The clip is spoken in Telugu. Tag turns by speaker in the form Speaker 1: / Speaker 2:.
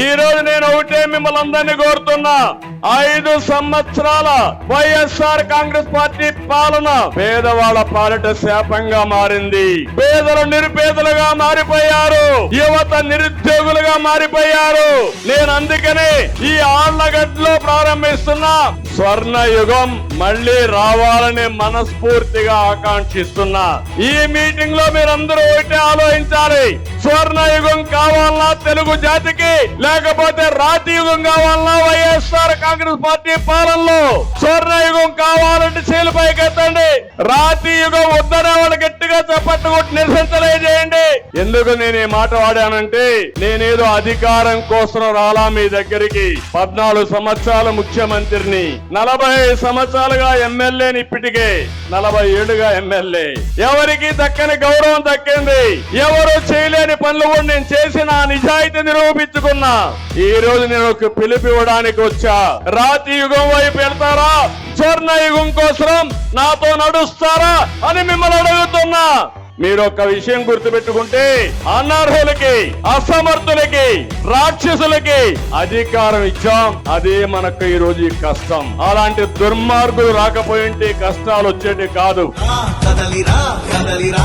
Speaker 1: ఈ రోజు నేను ఒకటే మిమ్మల్ని అందరినీ కోరుతున్నా. ఐదు సంవత్సరాల వైఎస్ఆర్ కాంగ్రెస్ పార్టీ పాలన పేదవాళ్ళ పాలిట శాపంగా మారింది. పేదలు నిరుపేదలుగా మారిపోయారు. యువత నిరుద్యోగులుగా మారిపోయారు. నేను అందుకనే ఈ ఆళ్ళగడ్డలో ప్రారంభిస్తున్న స్వర్ణ యుగం మళ్ళీ రావాలని మనస్ఫూర్తిగా ఆకాంక్షిస్తున్నా. ఈ మీటింగ్లో మీరందరూ ఒకటే ఆలోచించాలి. స్వర్ణ యుగం కావాలన్నా తెలుగు జాతికి? లేకపోతే రాతి యుగం కావాలన్నా వైఎస్ఆర్ కాంగ్రెస్ పార్టీ పాలనలో? స్వర్ణ యుగం కావాలంటే చేలు పైకెత్తండి. రాతి యుగం వద్దనే వాళ్ళు గట్టిగా చప్పట్టు కొట్టి నిరసన ఎందుకు నేను ఈ మాట వాడానంటే నేనేదో అధికారం కోసం రాలా మీ దగ్గరికి. పద్నాలుగు సంవత్సరాల ముఖ్యమంత్రిని నలభై సంవత్సరాలుగా ఎమ్మెల్యేని ఇప్పటికే నలభై ఏడుగా ఎమ్మెల్యే. ఎవరికి దక్కని గౌరవం దక్కింది? ఎవరు చేయలేదు పనులు కూడా నేను చేసిన నిజాయితీ నిరూపించుకున్నా. ఈ రోజు నేను ఒక పిలుపు ఇవ్వడానికి వచ్చా. రాతి యుగం వైపు వెళ్తారా? స్వర్ణ యుగం కోసం నాతో నడుస్తారా అని మిమ్మల్ని అడుగుతున్నా. మీరు ఒక విషయం గుర్తుపెట్టుకుంటే అనర్హులకి అసమర్థులకి రాక్షసులకి అధికారం ఇచ్చాం. అదే మనకు ఈ రోజు ఈ కష్టం. అలాంటి దుర్మార్గులు రాకపోయింటే కష్టాలు వచ్చేటి కాదు.
Speaker 2: కదలిరా కదలిరా